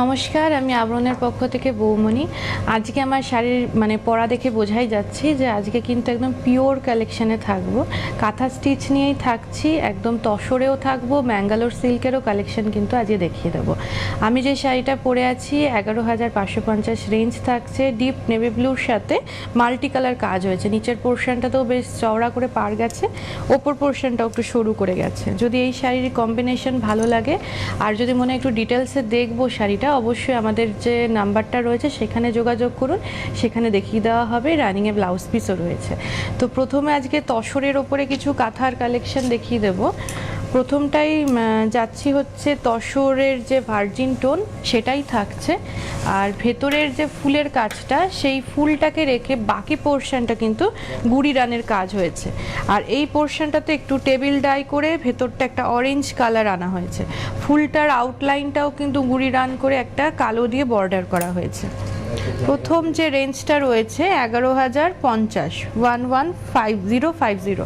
নমস্কার, আমি আবরণের পক্ষ থেকে বৌমণি। আজকে আমার শাড়ির মানে পরা দেখে বোঝাই যাচ্ছে যে আজকে কিন্তু একদম পিওর কালেকশানে থাকব। কাঁথা স্টিচ নিয়েই থাকছি, একদম তসরেও থাকব ম্যাঙ্গালোর সিল্কেরও কালেকশন কিন্তু আজকে দেখিয়ে দেবো। আমি যে শাড়িটা পরে আছি, এগারো হাজার পাঁচশো পঞ্চাশ রেঞ্জ থাকছে ডিপ নেভি ব্লুর সাথে মাল্টি কালার কাজ হয়েছে। নিচের পোর্শনটাতেও বেশ চওড়া করে পার গেছে, ওপর পোর্শনটাও একটু সরু করে গেছে। যদি এই শাড়ির কম্বিনেশন ভালো লাগে, আর যদি মনে একটু ডিটেলসে দেখব শাড়িটা অবশ্যই আমাদের যে নাম্বারটা রয়েছে, সেখানে যোগাযোগ করুন। সেখানে দেখিয়ে দেওয়া হবে রানিংয়ে ব্লাউজ পিসও রয়েছে। তো প্রথমে আজকে তসরের ওপরে কিছু কাঁথার কালেকশন দেখিয়ে দেবো। প্রথমটাই যাচ্ছি হচ্ছে তসরের যে ভার্জিন টোন সেটাই থাকছে। আর ভেতরের যে ফুলের কাজটা, সেই ফুলটাকে রেখে বাকি পোর্শনটা কিন্তু গুড়ি রানের কাজ হয়েছে। আর এই পোর্শনটাতে একটু টেবিল ডাই করে ভেতরটা একটা অরেঞ্জ কালার আনা হয়েছে। ফুলটার আউটলাইনটাও কিন্তু গুড়ি রান করে একটা কালো দিয়ে বর্ডার করা হয়েছে। প্রথম যে রেঞ্জটা রয়েছে, এগারো হাজার পঞ্চাশ, one one five zero five zero.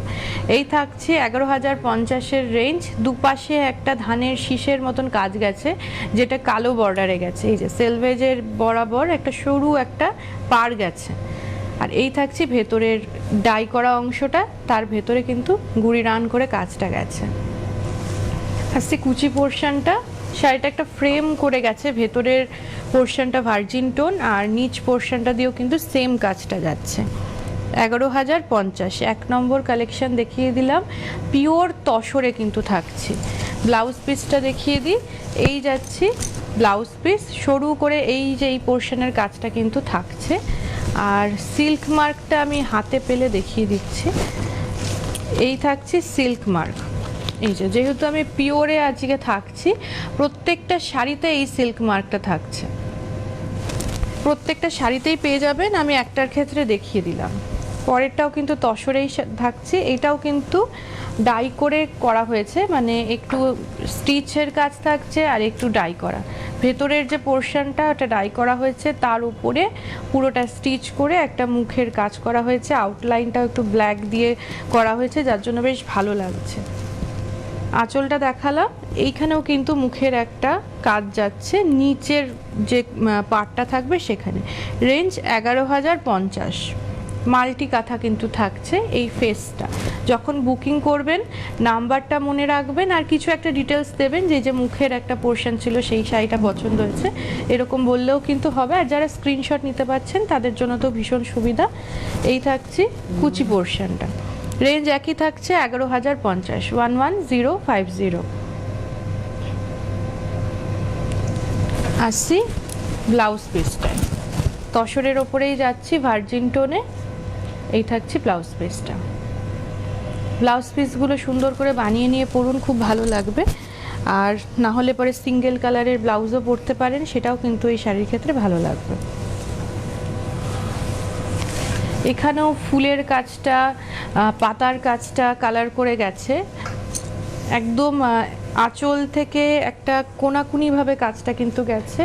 এই থাকছে এগারো হাজার পঞ্চাশের রেঞ্জ। দুপাশে একটা ধানের শীষের মতন কাজ গেছে, যেটা কালো বর্ডারে গেছে। এই যে সেলভেজের বরাবর একটা সরু একটা পার গেছে। আর এই থাকছে ভেতরের ডাই করা অংশটা, তার ভেতরে কিন্তু গুড়ি রান করে কাজটা গেছে। আসছে কুচি পোর্শনটা শাড়িটা একটা ফ্রেম করে গেছে, ভেতরের পোর্শনটা ভার্জিন টোন আর নিচ পোর্শনটা দিয়েও কিন্তু সেম কাজটা যাচ্ছে। এগারো হাজার পঞ্চাশ, এক নম্বর কালেকশন দেখিয়ে দিলাম। পিওর তসরে কিন্তু থাকছে। ব্লাউজ পিসটা দেখিয়ে দিই। এই যাচ্ছি ব্লাউজ পিস সরু করে এই যে এই পোর্শনের কাজটা কিন্তু থাকছে। আর সিল্ক মার্কটা আমি হাতে পেলে দেখিয়ে দিচ্ছি। এই থাকছে সিল্ক মার্ক এই যে, যেহেতু আমি পিওরে আজকে থাকছি, প্রত্যেকটা শাড়িতে এই সিল্ক মার্কটা থাকছে। প্রত্যেকটা শাড়িতেই পেয়ে যাবেন, আমি একটার ক্ষেত্রে দেখিয়ে দিলাম। পরেরটাও কিন্তু তসরেই থাকছে, এটাও কিন্তু ডাই করে করা হয়েছে মানে একটু স্টিচের কাজ থাকছে আর একটু ডাই করা। ভেতরের যে পোর্শনটা ওটা ডাই করা হয়েছে, তার উপরে পুরোটা স্টিচ করে একটা মুখের কাজ করা হয়েছে আউটলাইনটাও একটু ব্ল্যাক দিয়ে করা হয়েছে, যার জন্য বেশ ভালো লাগছে। আঁচলটা দেখালাম। এইখানেও কিন্তু মুখের একটা কাজ যাচ্ছে। নিচের যে পার্টটা থাকবে সেখানে। রেঞ্জ এগারো হাজার পঞ্চাশ। মাল্টি কাঁথা কিন্তু থাকছে এই ফেসটা যখন বুকিং করবেন, নাম্বারটা মনে রাখবেন আর কিছু একটা ডিটেলস দেবেন যে যে মুখের একটা পোর্শন ছিল সেই শাড়িটা পছন্দ হয়েছে। এরকম বললেও কিন্তু হবে। আর যারা স্ক্রিনশট নিতে পারছেন, তাদের জন্য তো ভীষণ সুবিধা। এই থাকছে কুচি পোর্শনটা রেঞ্জ একই থাকছে, এগারো হাজার পঞ্চাশ। One one zero five zero. আসছি ব্লাউজ পিসটায়। তসরের ওপরেই যাচ্ছি ভার্জিন টোনে এই থাকছে ব্লাউজ পিসটা। ব্লাউজ পিসগুলো সুন্দর করে বানিয়ে নিয়ে পরুন, খুব ভালো লাগবে। আর না হলে পরে সিঙ্গেল কালারের ব্লাউজও পরতে পারেন, সেটাও কিন্তু এই শাড়ির ক্ষেত্রে ভালো লাগবে। এখানেও ফুলের কাজটা পাতার কাজটা কালার করে গেছে। একদম আঁচল থেকে একটা কোনাকুনিভাবে কাজটা কিন্তু গেছে।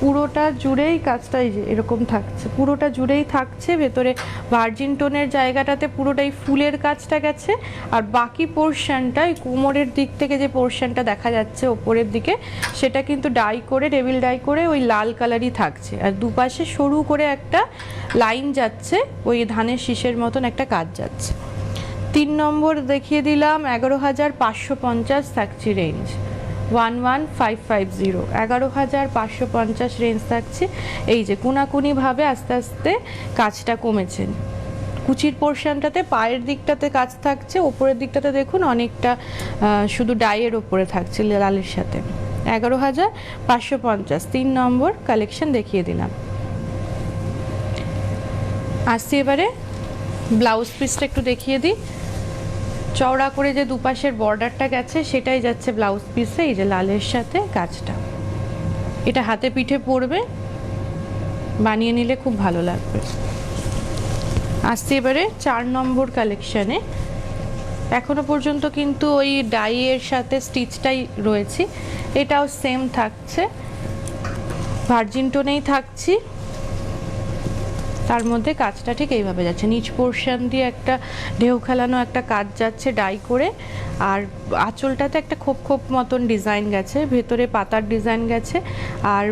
পুরোটা জুড়েই কাজটা এরকম থাকছে। পুরোটা জুড়েই থাকছে, ভেতরে ভার্জিন টোনের জায়গাটাতে পুরোটাই ফুলের কাজটা গেছে, আর বাকি পোর্শনটা কোমরের দিক থেকে যে পোর্শনটা দেখা যাচ্ছে ওপরের দিকে, সেটা কিন্তু ডাই করে টেবিল ডাই করে ওই লাল কালারই থাকছে। আর দুপাশে সরু করে একটা লাইন যাচ্ছে, ওই ধানের শীষের মতন একটা কাজ যাচ্ছে। তিন নম্বর দেখিয়ে দিলাম, এগারো হাজার পাঁচশো পঞ্চাশ থাকছে range one one five five zero. এগারো হাজার পাঁচশো পঞ্চাশ রেঞ্জ থাকছে। এই যে কোনাকুনিভাবে আস্তে আস্তে কাজটা কমেছে। কুচির পোর্শনটাতে পায়ের দিকটাতে কাজ থাকছে। ওপরের দিকটাতে দেখুন অনেকটা শুধু ডাইয়ের ওপরে থাকছে লালের সাথে। এগারো হাজার পাঁচশো পঞ্চাশ। তিন নম্বর কালেকশন দেখিয়ে দিলাম। আসছি এবারে। ব্লাউজ পিসটা একটু দেখিয়ে দিই। চওড়া করে যে দুপাশের বর্ডারটা গেছে, সেটাই যাচ্ছে ব্লাউজ পিসে এই যে লালের সাথে কাজটা। এটা হাতে পিঠে পড়বে বানিয়ে নিলে খুব ভালো লাগবে। আসছি এবারে চার নম্বর কালেকশানে এখনও পর্যন্ত কিন্তু ওই ডাইয়ের সাথে স্টিচটাই রয়েছে। এটাও সেম থাকছে। ভার্জিন টোনেই থাকছি। তার মধ্যে কাজটা ঠিক এইভাবে যাচ্ছে। নিচ পোর্শন দিয়ে একটা ঢেউ খেলানো একটা কাজ যাচ্ছে ডাই করে, আর আঁচলটাতে একটা খোপ খোপ মতন ডিজাইন গেছে, ভেতরে পাতার ডিজাইন গেছে, আর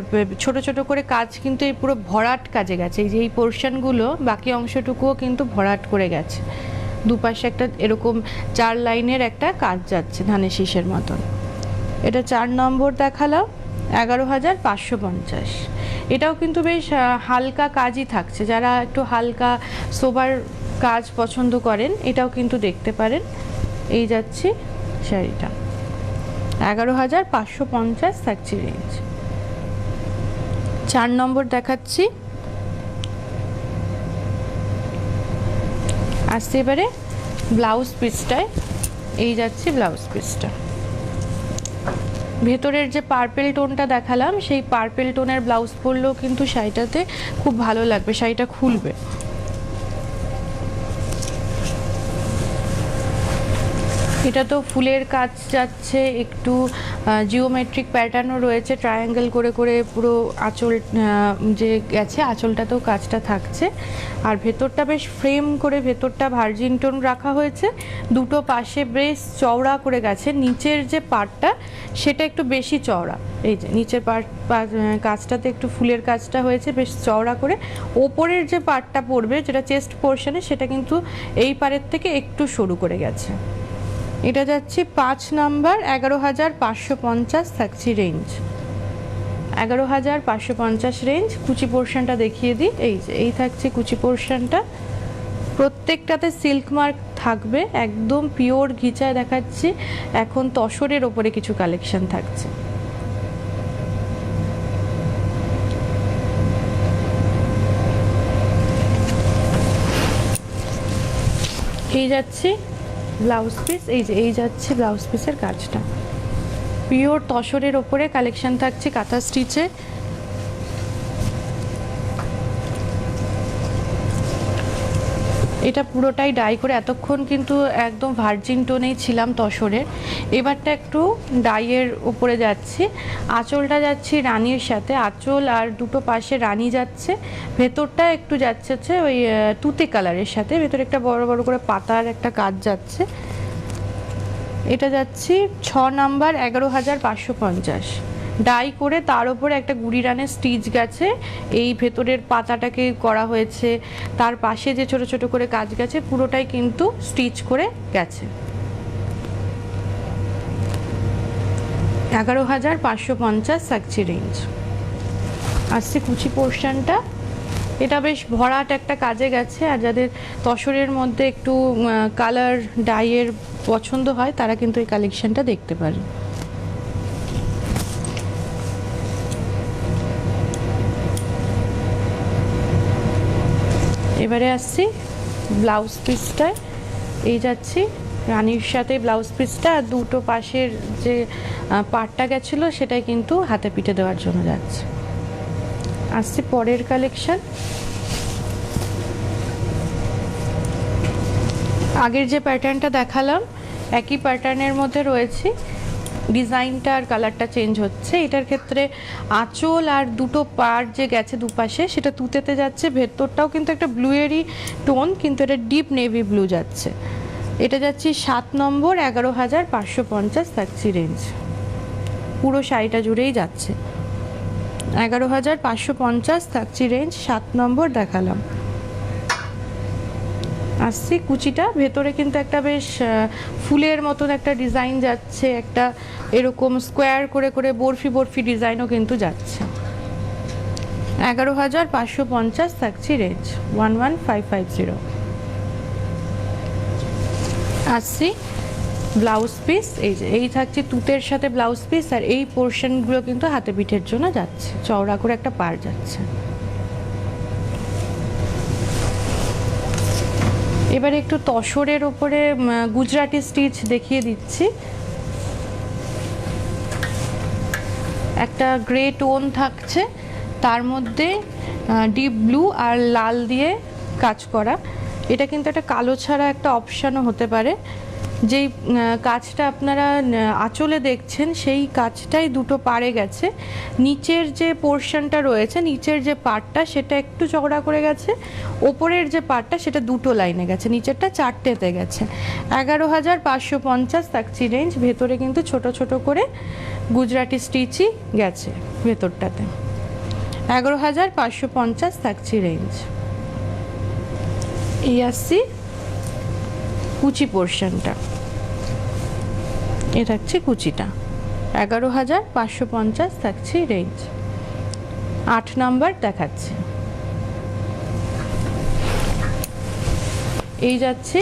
ছোট ছোট করে কাজ কিন্তু এই পুরো ভরাট কাজে গেছে। এই যে এই পোর্শনগুলো বাকি অংশটুকুও কিন্তু ভরাট করে গেছে। দুপাশে একটা এরকম চার লাইনের একটা কাজ যাচ্ছে ধানের শীষের মতন। এটা চার নম্বর দেখালাম, এগারো হাজার পাঁচশো পঞ্চাশ। এটাও কিন্তু বেশ হালকা কাজই থাকছে। যারা একটু হালকা সোবার কাজ পছন্দ করেন, এটাও কিন্তু দেখতে পারেন। এই যাচ্ছে শাড়িটা। এগারো হাজার পাঁচশো পঞ্চাশ থাকছে রেঞ্জ চার নম্বর দেখাচ্ছি। আসতে এবারে ব্লাউজ পিসটায়। এই যাচ্ছে ব্লাউজ পিসটা। ভেতরের যে পার্পেল টোনটা দেখালাম, সেই পার্পেল টোনের ব্লাউজ পরলেও কিন্তু শাড়িটাতে খুব ভালো লাগবে, শাড়িটা খুলবে। এটা তো ফুলের কাজ যাচ্ছে, একটু জিওমেট্রিক প্যাটার্নও রয়েছে ট্রায়াঙ্গেল করে করে পুরো আঁচল যে গেছে, আঁচলটাতেও কাজটা থাকছে। আর ভেতরটা বেশ ফ্রেম করে ভেতরটা ভার্জিন টোন রাখা হয়েছে। দুটো পাশে বেশ চওড়া করে গেছে। নিচের যে পার্টটা সেটা একটু বেশি চওড়া। এই যে, নিচের পার্ট কাজটাতে একটু ফুলের কাজটা হয়েছে, বেশ চওড়া করে। ওপরের যে পার্টটা পড়বে, যেটা চেস্ট পোর্শনে সেটা কিন্তু এই পারের থেকে একটু সরু করে গেছে। এটা যাচ্ছে পাঁচ নাম্বার, এগারো হাজার পাঁচশো পঞ্চাশ থাকছি রেঞ্জ এগারো হাজার পাঁচশো পঞ্চাশ রেঞ্জ কুচি পোর্শনটা দেখিয়ে দিই। এই যে, এই থাকছে কুচি পোর্শনটা প্রত্যেকটাতে সিল্ক মার্ক থাকবে, একদম পিওর ঘিচায় দেখাচ্ছি। এখন তসরের ওপরে কিছু কালেকশন থাকছে। এই যাচ্ছে ব্লাউজ পিস এই যে, এই যাচ্ছে ব্লাউজ পিসের কাজটা। পিওর তসরের ওপরে কালেকশান থাকছে কাঁথা স্টিচে এটা পুরোটাই ডাই করে এতক্ষণ কিন্তু একদম ভার্জিন টোনেই ছিলাম তসরের। এবারটা একটু ডাইয়ের উপরে যাচ্ছি। আঁচলটা যাচ্ছি রানির সাথে। আঁচল আর দুটো পাশে রানি যাচ্ছে। ভেতরটা একটু যাচ্ছে হচ্ছে ওই তুতে কালারের সাথে। ভেতরে একটা বড় বড় করে পাতার একটা কাজ যাচ্ছে। এটা যাচ্ছি ছ নাম্বার এগারো হাজার পাঁচশো পঞ্চাশ। ডাই করে তার উপরে একটা গুড়ি রানের স্টিচ গেছে। এই ভেতরের পাতাটাকে করা হয়েছে। তার পাশে যে ছোট ছোট করে কাজ গেছে, পুরোটাই কিন্তু স্টিচ করে গেছে। এগারো হাজার পাঁচশো পঞ্চাশ থাকছে রেঞ্জ। আসছে কুচি পোর্শনটা। এটা বেশ ভরাট একটা কাজে গেছে, আর যাদের তসরের মধ্যে একটু কালার ডাইয়ের পছন্দ হয়, তারা কিন্তু এই কালেকশনটা দেখতে পারে। এবারে আসছি ব্লাউজ পিসটায়। এই যাচ্ছি রানীর সাথে ব্লাউজ পিসটা, আর দুটো পাশের যে পাটটা গেছিল সেটাই কিন্তু হাতে পিঠে দেওয়ার জন্য যাচ্ছে। আসছি পরের কালেকশন। আগের যে প্যাটার্নটা দেখালাম, একই প্যাটার্নের মধ্যে রয়েছে ডিজাইনটা আর কালারটা চেঞ্জ হচ্ছে। এটার ক্ষেত্রে আঁচল আর দুটো পার্ট যে গেছে দুপাশে, সেটা তুতেতে যাচ্ছে, ভেতরটাও কিন্তু একটা ব্লুয়েরই টোন কিন্তু এটা ডিপ নেভি ব্লু যাচ্ছে। এটা যাচ্ছে সাত নম্বর, এগারো হাজার পাঁচশো পঞ্চাশ থাকছি রেঞ্জ পুরো শাড়িটা জুড়েই যাচ্ছে। এগারো হাজার পাঁচশো পঞ্চাশ থাকছি রেঞ্জ সাত নম্বর দেখালাম। আসছি। কুচিটা, ভেতরে কিন্তু একটা বেশ ফুলের মতন একটা ডিজাইন যাচ্ছে, একটা এরকম স্কোয়ার করে করে বরফি বরফি ডিজাইনও কিন্তু যাচ্ছে। এগারো হাজার পাঁচশো পঞ্চাশ থাকছি range one one five five zero. আসছি, ব্লাউজ পিস, এই যে, এই থাকছে তুতের সাথে ব্লাউজ পিস, আর এই পোর্শনগুলো কিন্তু হাতে পিঠের জন্য যাচ্ছে, চওড়া করে একটা পার যাচ্ছে। এবারে একটু তসরের ওপরে গুজরাটি স্টিচ দেখিয়ে দিচ্ছি। একটা গ্রে টোন থাকছে, তার মধ্যে ডিপ ব্লু আর লাল দিয়ে কাজ করা। এটা কিন্তু একটা কালো ছাড়া একটা অপশানও হতে পারে। যেই কাজটা আপনারা আঁচলে দেখছেন, সেই কাজটাই দুটো পাড়ে গেছে। নিচের যে পোর্শনটা রয়েছে, নিচের যে পার্টটা সেটা একটু চওড়া করে গেছে। ওপরের যে পার্টটা সেটা দুটো লাইনে গেছে। নিচেরটা চারটেতে গেছে। এগারো হাজার পাঁচশো পঞ্চাশ থাকছি রেঞ্জ, ভেতরে কিন্তু ছোট ছোট করে গুজরাটি স্টিচই গেছে ভেতরটাতে। এগারো হাজার পাঁচশো পঞ্চাশ থাকছি রেঞ্জ। এই আসছি কুচি পোর্শনটা। এ থাকছে কুচিটা। এগারো হাজার পাঁচশো পঞ্চাশ থাকছে রেঞ্জ আট নাম্বার দেখাচ্ছে। এই যাচ্ছে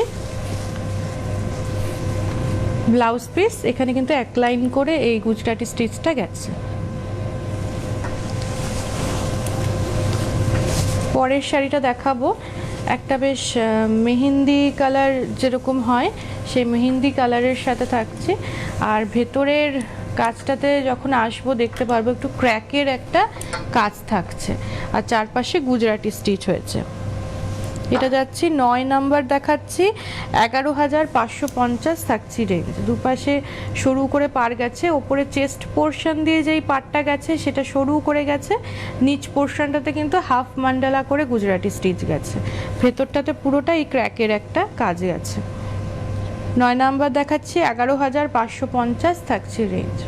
ব্লাউজ পিস। এখানে কিন্তু এক লাইন করে এই গুজরাটি স্টিচটা গেছে। পরের শাড়িটা দেখাবো। একটা বেশ মেহেন্দি কালার যেরকম হয়, সেই মেহেন্দি কালারের সাথে থাকছে। আর ভেতরের কাজটাতে যখন আসব, দেখতে পারব একটু ক্র্যাকের একটা কাজ থাকছে। আর চারপাশে গুজরাটি স্টিচ হয়েছে। এটা যাচ্ছি, নয় নাম্বার দেখাচ্ছি, এগারো হাজার পাঁচশো পঞ্চাশ থাকছি রেঞ্জ। দুপাশে সরু করে পার গেছে, ওপরে চেস্ট পোর্শন দিয়ে যেই পাটটা গেছে, সেটা সরু করে গেছে, নিচ পোর্শনটাতে কিন্তু হাফ মান্ডালা করে গুজরাটি স্টিচ গেছে। ভেতরটাতে পুরোটাই ক্র্যাকের একটা কাজ গেছে নয় নাম্বার দেখাচ্ছি, এগারো হাজার পাঁচশো পঞ্চাশ থাকছে রেঞ্জ।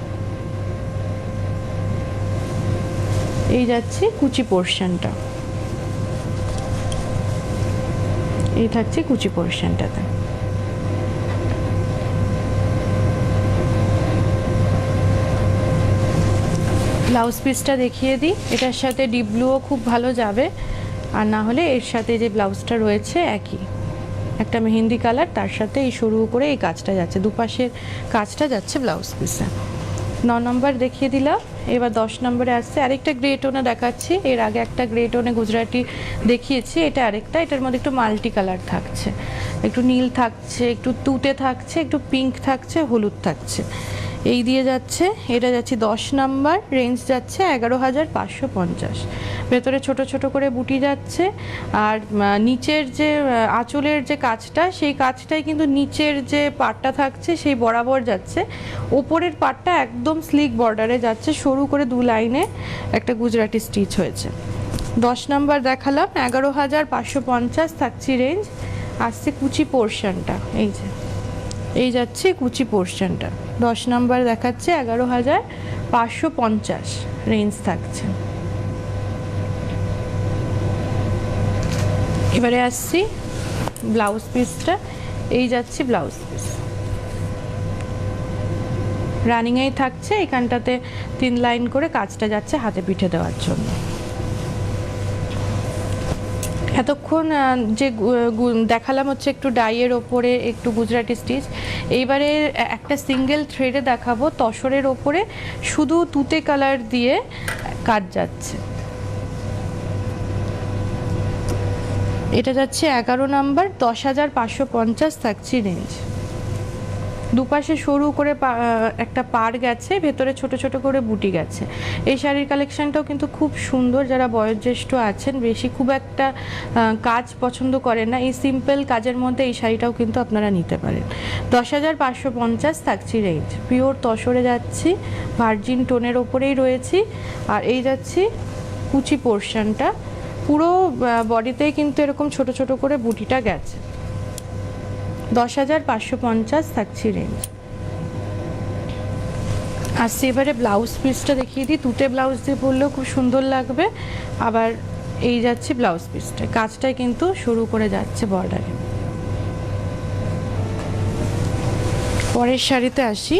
এই যাচ্ছে কুচি পোর্শনটা। এই থাকছে কুচি পোর্শনটাতে। ব্লাউজ পিসটা দেখিয়ে দিই। এটার সাথে ডিপ ব্লুও খুব ভালো যাবে। আর না হলে এর সাথে যে ব্লাউজটা রয়েছে একই। একটা মেহেন্দি কালার, তার সাথে এই সরু করে এই কাজটা যাচ্ছে। দুপাশের কাজটা যাচ্ছে ব্লাউজ পিসে। ন নম্বর দেখিয়ে দিলাম। এবার দশ নম্বরে আসছে। আরেকটা গ্রে টোনে দেখাচ্ছি। এর আগে একটা গ্রে টোনে গুজরাটি দেখিয়েছি। এটা আরেকটা। এটার মধ্যে একটু মাল্টি কালার থাকছে। একটু নীল থাকছে, একটু তুতে থাকছে, একটু পিঙ্ক থাকছে, হলুদ থাকছে। এই দিয়ে যাচ্ছে, এটা যাচ্ছে দশ নাম্বার রেঞ্জ যাচ্ছে এগারো হাজার পাঁচশো পঞ্চাশ। ভেতরে ছোট ছোট করে বুটি যাচ্ছে, আর নিচের যে আঁচলের যে কাজটা, সেই কাজটাই কিন্তু নিচের যে পাটটা থাকছে, সেই বরাবর যাচ্ছে। ওপরের পাটটা একদম স্লিক বর্ডারে যাচ্ছে, সরু করে দু লাইনে একটা গুজরাটি স্টিচ হয়েছে। দশ নাম্বার দেখালাম, এগারো হাজার পাঁচশো পঞ্চাশ থাকছি রেঞ্জ আসছে কুচি পোর্শনটা এই যে। এই যাচ্ছে কুচি পোর্শনটা। দশ নাম্বার দেখাচ্ছে এগারো হাজার পাঁচশো পঞ্চাশ রেঞ্জ থাকছে। এবারে আসছি ব্লাউজ পিসটা এই যাচ্ছে ব্লাউজ পিস রানিংয়েই থাকছে, এখানটাতে তিন লাইন করে কাজটা যাচ্ছে হাতে পিঠে দেওয়ার জন্য। এতক্ষণ যে দেখালাম হচ্ছে একটু ডাইয়ের ওপরে, একটু গুজরাটি স্টিচ। এইবারে একটা সিঙ্গেল থ্রেডে দেখাবো, তসরের ওপরে শুধু তুতে কালার দিয়ে কাজ যাচ্ছে। এটা যাচ্ছে এগারো নাম্বার, দশ হাজার পাঁচশো পঞ্চাশ থাকছি রেঞ্জ দুপাশে সরু করে একটা পার গেছে, ভেতরে ছোট ছোট করে বুটি গেছে। এই শাড়ির কালেকশনটাও কিন্তু খুব সুন্দর, যারা বয়োজ্যেষ্ঠ আছেন, বেশি খুব একটা কাজ পছন্দ করেন না। এই সিম্পল কাজের মধ্যে এই শাড়িটাও কিন্তু আপনারা নিতে পারেন। দশ হাজার পাঁচশো পঞ্চাশ থাকছি রেঞ্জ পিওর তসরে যাচ্ছি ভার্জিন টোনের ওপরেই রয়েছি। আর এই যাচ্ছি, কুচি পোর্শনটা পুরো বডিতেই কিন্তু এরকম ছোট ছোট করে বুটিটা গেছে। দশ হাজার পাঁচশো পঞ্চাশ থাকছি রেঞ্জ আসছি এবারে ব্লাউজ পিসটা দেখিয়ে দিই। তুতে ব্লাউজ দিয়ে পরলেও খুব সুন্দর লাগবে। আবার এই যাচ্ছে ব্লাউজ পিসটা কাজটাই কিন্তু শুরু করে যাচ্ছে বর্ডারে পরের শাড়িতে আসি।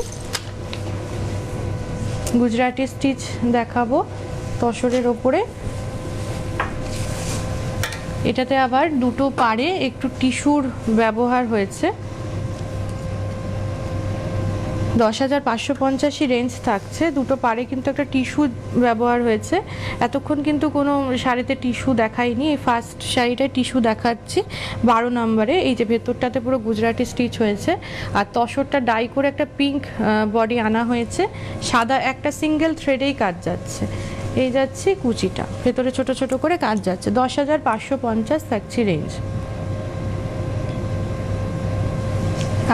গুজরাটি স্টিচ দেখাবো তসরের ওপরে। এটাতে আবার দুটো পাড়ে একটু টিস্যুর ব্যবহার হয়েছে। দশ হাজার পাঁচশো পঞ্চাশি রেঞ্জ থাকছে। দুটো পাড়ে কিন্তু একটা টিস্যু ব্যবহার হয়েছে। এতক্ষণ কিন্তু কোনো শাড়িতে টিস্যু দেখাইনি এই ফার্স্ট শাড়িটায় টিস্যু দেখাচ্ছি বারো নম্বরে। এই যে ভেতরটাতে পুরো গুজরাটি স্টিচ হয়েছে। আর তসরটা ডাই করে একটা পিঙ্ক বডি আনা হয়েছে। সাদা একটা সিঙ্গেল থ্রেডেই কাজ যাচ্ছে। এই যাচ্ছে কুচিটা। ভেতরে ছোট ছোট করে কাজ যাচ্ছে। দশ হাজার পাঁচশো পঞ্চাশ থাকছে রেঞ্জ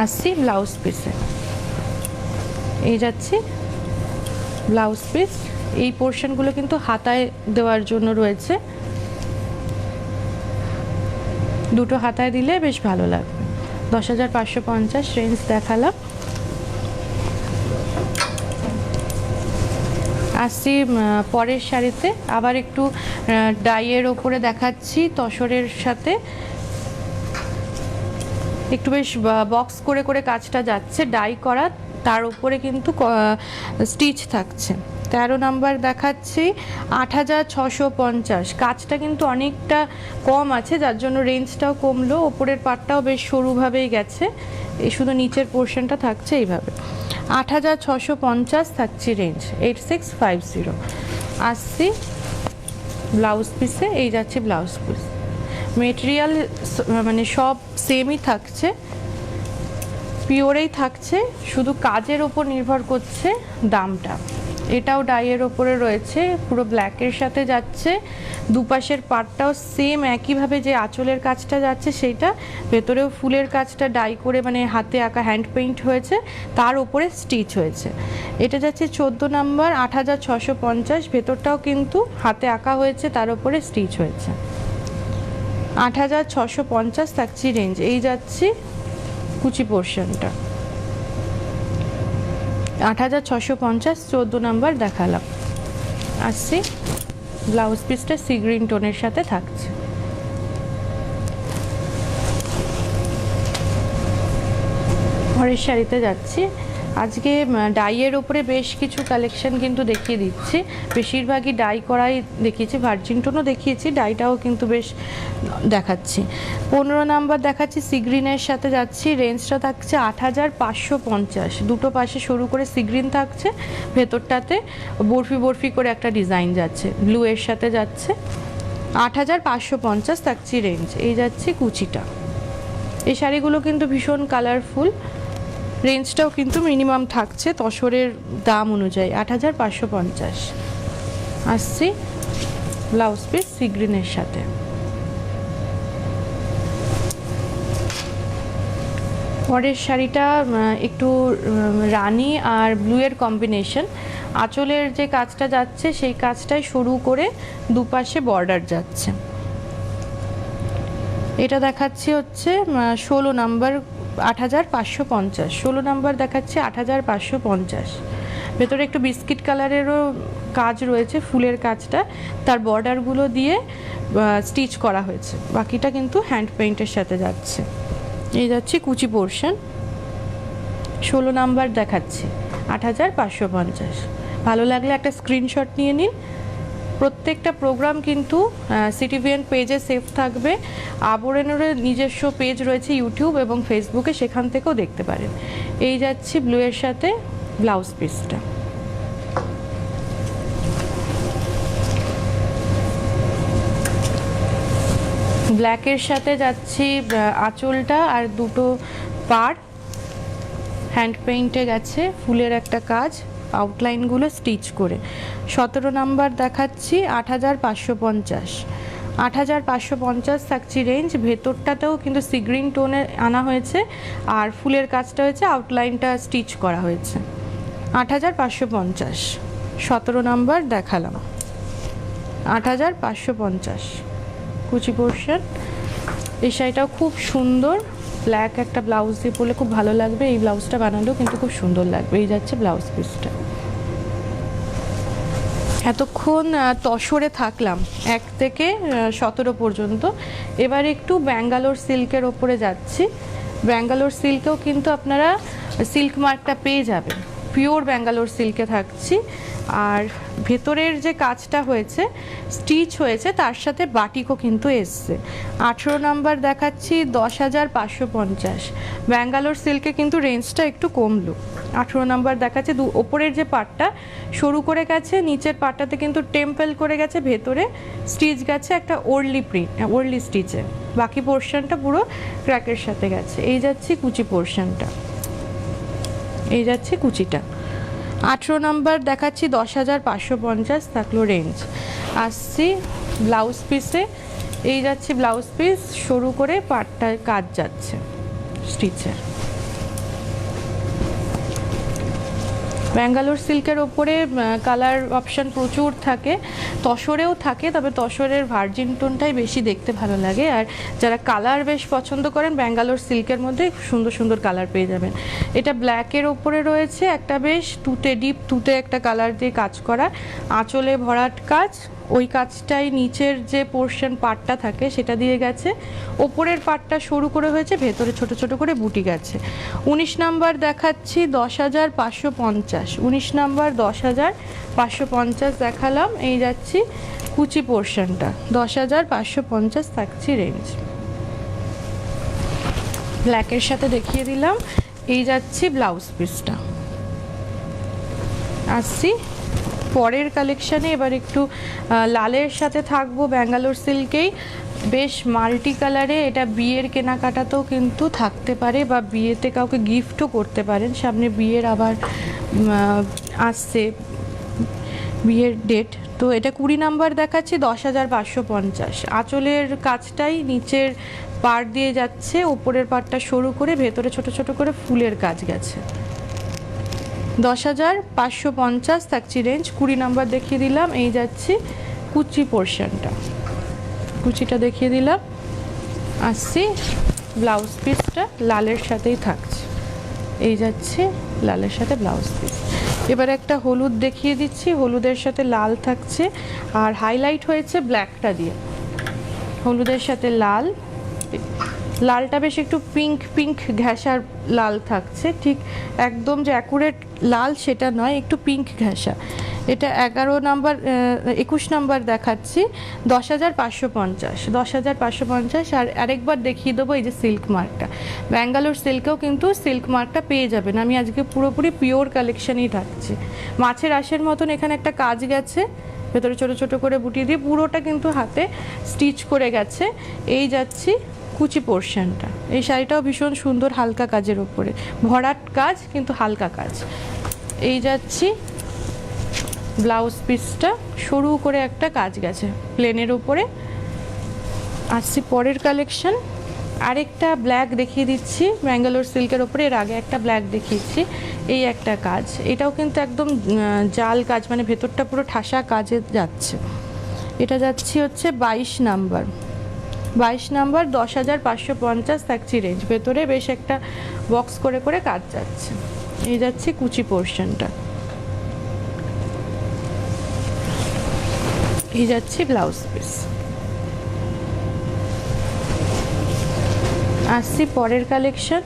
আসছি ব্লাউজ পিসে এই যাচ্ছি ব্লাউজ পিস এই পোর্শনগুলো কিন্তু হাতায় দেওয়ার জন্য রয়েছে। দুটো হাতায় দিলে বেশ ভালো লাগবে। দশ হাজার পাঁচশো পঞ্চাশ রেঞ্জ দেখালাম। আসছি পরের শাড়িতে। আবার একটু ডাইয়ের ওপরে দেখাচ্ছি, তসরের সাথে। একটু বেশ বক্স করে করে কাজটা যাচ্ছে, ডাই করা, তার উপরে কিন্তু স্টিচ থাকছে। তেরো নাম্বার দেখাচ্ছি, আট হাজার ছশো পঞ্চাশ। কাজটা কিন্তু অনেকটা কম আছে, যার জন্য রেঞ্জটাও কমলো, ওপরের পাটটাও বেশ সরুভাবেই গেছে। শুধু নিচের পোর্শনটা থাকছে এইভাবে। আট হাজার ছশো পঞ্চাশ থাকছে range eight six five zero আসছি ব্লাউজ পিসে এই যাচ্ছে ব্লাউজ পিস মেটেরিয়াল মানে সব সেমই থাকছে পিওরেই থাকছে, শুধু কাজের ওপর নির্ভর করছে দামটা। এটাও ডাইয়ের ওপরে রয়েছে, পুরো ব্ল্যাকের সাথে যাচ্ছে, দুপাশের পাটটাও সেম একইভাবে যে আঁচলের কাজটা যাচ্ছে সেইটা, ভেতরেও ফুলের কাজটা ডাই করে মানে হাতে আঁকা হ্যান্ড পেইন্ট হয়েছে, তার ওপরে স্টিচ হয়েছে। এটা যাচ্ছে চোদ্দ নাম্বার, আট হাজার ছশো পঞ্চাশ, ভেতরটাও কিন্তু হাতে আঁকা হয়েছে, তার ওপরে স্টিচ হয়েছে। আট হাজার ছশো পঞ্চাশ থাকছি রেঞ্জ এই যাচ্ছি কুচি পোর্শনটা আট হাজার ছশো পঞ্চাশ চোদ্দ নাম্বার দেখালাম। আসছি। ব্লাউজ পিসটা সি গ্রিন টোনের সাথে থাকছে। ঘরের শাড়িতে যাচ্ছি। আজকে ডাইয়ের ওপরে বেশ কিছু কালেকশন কিন্তু দেখিয়ে দিচ্ছি। বেশিরভাগই ডাই করাই দেখিয়েছি ভার্জিন টোনও দেখিয়েছি, ডাইটাও কিন্তু বেশ দেখাচ্ছি। পনেরো নাম্বার দেখাচ্ছি সিগ্রিনের সাথে যাচ্ছি রেঞ্জটা থাকছে আট হাজার পাঁচশো পঞ্চাশ। দুটো পাশে শুরু করে সিগ্রিন থাকছে, ভেতরটাতে বরফি বরফি করে একটা ডিজাইন যাচ্ছে। ব্লু এর সাথে যাচ্ছে, আট হাজার পাঁচশো পঞ্চাশ থাকছি রেঞ্জ এই যাচ্ছে কুচিটা। এই শাড়িগুলো কিন্তু ভীষণ কালারফুল রেঞ্জটাও কিন্তু মিনিমাম থাকছে তসরের দাম অনুযায়ী, আট হাজার পাঁচশো পঞ্চাশ। আসছি ব্লাউজ পিস সিগ্রিনের সাথে। পরের শাড়িটা একটু রানি আর ব্লুয়ের কম্বিনেশন আঁচলের যে কাজটা যাচ্ছে, সেই কাজটাই শুরু করে দুপাশে বর্ডার যাচ্ছে। এটা দেখাচ্ছি হচ্ছে ষোলো নাম্বার আট হাজার পাঁচশো পঞ্চাশ। ষোলো নাম্বার দেখাচ্ছে আট হাজার পাঁচশো পঞ্চাশ। ভেতরে একটু বিস্কিট কালারেরও কাজ রয়েছে, ফুলের কাজটা। তার বর্ডারগুলো দিয়ে স্টিচ করা হয়েছে। বাকিটা কিন্তু হ্যান্ড পেইন্টের সাথে যাচ্ছে। এই যাচ্ছে কুচি পোর্শন। ষোলো নাম্বার দেখাচ্ছে আট হাজার পাঁচশো পঞ্চাশ। ভালো লাগলে একটা স্ক্রিনশট নিয়ে নিন। প্রত্যেকটা প্রোগ্রাম কিন্তু সিটিভিএন পেজে সেভ থাকবে। আবরণের নিজস্ব পেজ রয়েছে ইউটিউব এবং ফেসবুকে সেখান থেকেও দেখতে পারেন। এই যাচ্ছি ব্লু এর সাথে ব্লাউজ পিসটা ব্ল্যাকের সাথে যাচ্ছি আঁচলটা আর দুটো পার হ্যান্ড পেইন্টে গেছে, ফুলের একটা কাজ। আউটলাইনগুলো স্টিচ করে। সতেরো নাম্বার দেখাচ্ছি, আট হাজার পাঁচশো পঞ্চাশ। আট হাজার পাঁচশো পঞ্চাশ থাকছি রেঞ্জ ভেতরটাতেও কিন্তু সিগ্রিন টোনে আনা হয়েছে, আর ফুলের কাজটা হয়েছে আউটলাইনটা স্টিচ করা হয়েছে। আট হাজার পাঁচশো পঞ্চাশ, সতেরো নাম্বার দেখালাম। আট হাজার পাঁচশো পঞ্চাশ। কুচি পোর্শন এই শাড়িটাও খুব সুন্দর। ব্ল্যাক একটা ব্লাউজ দিয়ে পরলে খুব ভালো লাগবে। এই ব্লাউজটা বানালেও কিন্তু খুব সুন্দর লাগবে। এই যাচ্ছে ব্লাউজ পিসটা। এতক্ষণ তসরে থাকলাম, এক থেকে সতেরো পর্যন্ত। এবার একটু ব্যাঙ্গালোর সিল্কের ওপরে যাচ্ছি। ব্যাঙ্গালোর সিল্কেও কিন্তু আপনারা, সিল্ক মার্কটা পেয়ে যাবেন। পিওর ব্যাঙ্গালোর সিল্কে থাকছি। আর ভেতরের যে কাজটা হয়েছে স্টিচ হয়েছে, তার সাথে বাটিকও কিন্তু এসছে। আঠেরো নাম্বার দেখাচ্ছি, দশ হাজার পাঁচশো পঞ্চাশ। ব্যাঙ্গালোর সিল্কে কিন্তু রেঞ্জটা একটু কমলো আঠেরো নাম্বার দেখাচ্ছে, দু ওপরের যে পার্টটা সরু করে গেছে, নিচের পার্টটাতে কিন্তু টেম্পেল করে গেছে, ভেতরে স্টিচ গেছে একটা ওরলি প্রিন্ট ওরলি স্টিচে বাকি পোর্শনটা পুরো ক্র্যাকের সাথে গেছে। এই যাচ্ছে কুচি পোর্শনটা এই যাচ্ছে কুচিটা। আঠেরো নাম্বার দেখাচ্ছি দশ হাজার পাঁচশো পঞ্চাশ থাকল রেঞ্জ আসছি ব্লাউজ পিসে এই যাচ্ছে ব্লাউজ পিস সরু করে পাটটার কাজ যাচ্ছে স্টিচের ব্যাঙ্গালোর সিল্কের ওপরে কালার অপশান প্রচুর থাকে, তসরেও থাকে, তবে তসরের ভার্জিন টোনটাই বেশি দেখতে ভালো লাগে। আর যারা কালার বেশ পছন্দ করেন, ব্যাঙ্গালোর সিল্কের মধ্যে সুন্দর সুন্দর কালার পেয়ে যাবেন। এটা ব্ল্যাকের ওপরে রয়েছে একটা বেশ, তুতে ডিপ তুতে একটা কালার দিয়ে কাজ করা, আঁচলে ভরাট কাজ ওই কাজটাই নিচের যে পোর্শন পার্টটা থাকে, সেটা দিয়ে গেছে। ওপরের পার্টটা সরু করে হয়েছে, ভেতরে ছোট ছোট করে বুটি গেছে। উনিশ নাম্বার দেখাচ্ছি, দশ হাজার পাঁচশো পঞ্চাশ। উনিশ নাম্বার, দশ হাজার পাঁচশো পঞ্চাশ দেখালাম। এই যাচ্ছি কুচি পোর্শনটা দশ হাজার পাঁচশো পঞ্চাশ থাকছি রেঞ্জ ব্ল্যাকের সাথে দেখিয়ে দিলাম। এই যাচ্ছি ব্লাউজ পিসটা আসছি। পরের কালেকশানে এবার একটু লালের সাথে থাকব ব্যাঙ্গালোর সিল্কেই। বেশ মাল্টি কালারে এটা বিয়ের কেনাকাটাতেও কিন্তু থাকতে পারে বা বিয়েতে কাউকে গিফটও করতে পারেন। সামনে বিয়ের আবার আসছে বিয়ের ডেট তো এটা কুড়ি নাম্বার দেখাচ্ছি, দশ হাজার পাঁচশো পঞ্চাশ। আঁচলের কাজটাই নিচের পাড় দিয়ে যাচ্ছে ওপরের পাড়টা সরু করে ভেতরে ছোট ছোট করে ফুলের কাজ গেছে। দশ হাজার পাঁচশো পঞ্চাশ থাকছি রেঞ্জ কুড়ি নাম্বার দেখিয়ে দিলাম, এই যাচ্ছি কুচি পোর্শনটা কুচিটা দেখিয়ে দিলাম। আসছি ব্লাউজ পিসটা লালের সাথেই থাকছে। এই যাচ্ছে লালের সাথে ব্লাউজ পিস এবার একটা হলুদ দেখিয়ে দিচ্ছি, হলুদের সাথে লাল থাকছে। আর হাইলাইট হয়েছে ব্ল্যাকটা দিয়ে। হলুদের সাথে লাল। লালটা বেশ একটু পিঙ্ক পিঙ্ক ঘেঁষার লাল থাকছে। ঠিক একদম যে অ্যাকুরেট লাল সেটা নয়, একটু পিঙ্ক ঘেঁষা এটা এগারো নাম্বার একুশ নাম্বার দেখাচ্ছি, দশ হাজার পাঁচশো পঞ্চাশ, দশ হাজার পাঁচশো পঞ্চাশ, আর আরেকবার দেখিয়ে দেবো এই যে সিল্ক মার্কটা ব্যাঙ্গালোর সিল্কেও কিন্তু সিল্ক মার্কটা পেয়ে যাবেন। আমি আজকে পুরোপুরি পিওর কালেকশনই থাকছি। মাছের আশের মতন এখানে একটা কাজ গেছে। ভেতরে ছোট ছোট করে বুটি দিয়ে পুরোটা কিন্তু হাতে স্টিচ করে গেছে। এই যাচ্ছি। কুচি পোর্শনটা। এই শাড়িটাও ভীষণ সুন্দর, হালকা কাজের ওপরে ভরাট কাজ, কিন্তু হালকা কাজ। এই যাচ্ছি। ব্লাউজ পিসটা সরু করে একটা কাজ গেছে প্লেনের উপরে। আসছি পরের কালেকশন। আরেকটা ব্ল্যাক দেখিয়ে দিচ্ছি ব্যাঙ্গালোর সিল্কের ওপরে এর আগে একটা ব্ল্যাক দেখিয়েছি, এই একটা কাজ। এটাও কিন্তু একদম জাল কাজ মানে ভেতরটা পুরো ঠাসা কাজে যাচ্ছে। এটা যাচ্ছি হচ্ছে বাইশ নাম্বার। বাইশ নাম্বার, দশ হাজার পাঁচশো পঞ্চাশ থাকছি রেঞ্জ ভেতরে বেশ একটা বক্স করে করে কাজ যাচ্ছে। এই যাচ্ছে কুচি পোর্শনটা এই যাচ্ছে ব্লাউজ পিস আসছি পরের কালেকশন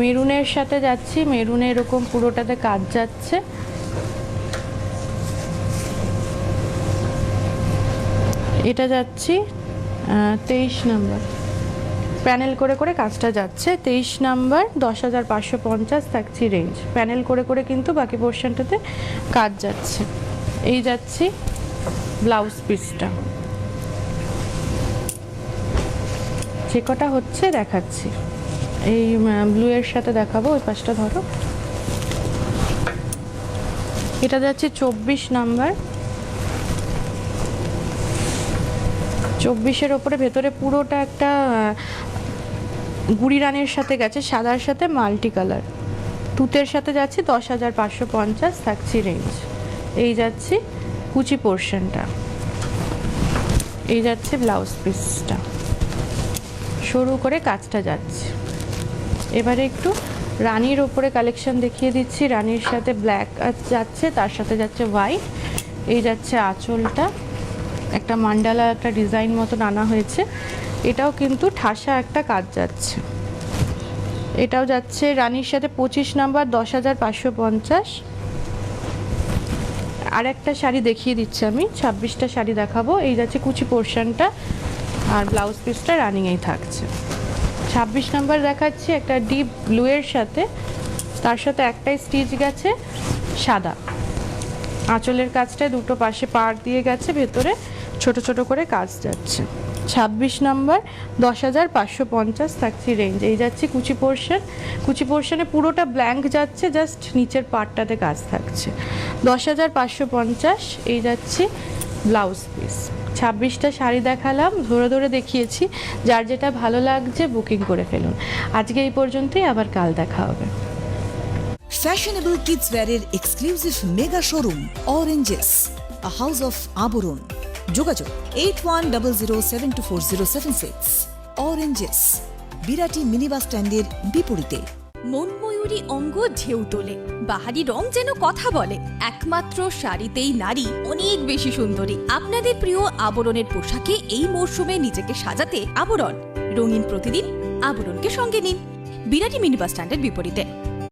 মেরুনের সাথে যাচ্ছি মেরুনে এরকম পুরোটাতে কাজ যাচ্ছে। এটা যাচ্ছি তেইশ নাম্বার। প্যানেল করে করে কাজটা যাচ্ছে, তেইশ নাম্বার, দশ হাজার পাঁচশো পঞ্চাশ থাকছি রেঞ্জ প্যানেল করে করে কিন্তু বাকি পোর্শনটাতে কাজ যাচ্ছে। এই যাচ্ছি ব্লাউজ পিসটা যে কটা হচ্ছে দেখাচ্ছি। এই ব্লু এর সাথে দেখাবো, ওই পাশটা ধরো। এটা যাচ্ছে চব্বিশ নাম্বার। চব্বিশের ওপরে ভেতরে পুরোটা একটা গুড়ি রানের সাথে গেছে, সাদার সাথে মাল্টি কালার। তুতের সাথে যাচ্ছি, দশ হাজার পাঁচশো পঞ্চাশ, থাকছি রেঞ্জ এই যাচ্ছি কুচি পোর্শনটা এই যাচ্ছে ব্লাউজ পিসটা সরু করে কাজটা যাচ্ছে। এবারে একটু রানীর ওপরে কালেকশন দেখিয়ে দিচ্ছি। রানীর সাথে ব্ল্যাক যাচ্ছে, তার সাথে যাচ্ছে হোয়াইট এই যাচ্ছে আঁচলটা। একটা মান্ডালা, একটা ডিজাইন মতন আনা হয়েছে। এটাও কিন্তু ঠাসা একটা কাজ যাচ্ছে। এটাও যাচ্ছে রানীর সাথে পঁচিশ নাম্বার, দশ হাজার পাঁচশো পঞ্চাশ। আর একটা শাড়ি দেখিয়ে দিচ্ছি আমি, ছাব্বিশটা শাড়ি দেখাবো। এই যাচ্ছে কুচি পোর্শনটা আর ব্লাউজ পিসটা রানিংয়েই থাকছে। ছাব্বিশ নাম্বার দেখাচ্ছি একটা ডিপ ব্লু এর সাথে। তার সাথে একটাই স্টিচ গেছে, সাদা। আঁচলের কাজটায় দুটো পাশে পাড় দিয়ে গেছে, ভেতরে ছোট ছোট করে কাজ যাচ্ছে। ছাব্বিশ নাম্বার, দশ হাজার পাঁচশো পঞ্চাশ থাকছি রেঞ্জ এই যাচ্ছি কুচি পোর্শন কুচি পোর্শনে পুরোটা ব্ল্যাঙ্ক যাচ্ছে জাস্ট নিচের পার্টটাতে কাজ থাকছে। দশ হাজার পাঁচশো পঞ্চাশ, এই যাচ্ছি ব্লাউজ পিস ছাব্বিশটা শাড়ি দেখালাম, ধরে ধরে দেখিয়েছি। যার যেটা ভালো লাগছে বুকিং করে ফেলুন। আজকে এই পর্যন্তই, আবার কাল দেখা হবে। Fashionable kids ওয়্যারের exclusive mega showroom Oranges a house of Abaran. যোগাযোগ eight one double zero seven two four zero seven six Oranges Birati mini bus স্ট্যান্ডের বিপরীতে। মনময়ূরী অঙ্গ ঢেউ তোলে, বাহারি রং যেন কথা বলে। একমাত্র শাড়িতেই নারী অনেক বেশি সুন্দরী। আপনাদের প্রিয় আবরণের পোশাকে এই মরশুমে নিজেকে সাজাতে আবরণ। রঙিন প্রতিদিন আবরণকে সঙ্গে নিন। বিরাটি মিনি বাস স্ট্যান্ডের বিপরীতে।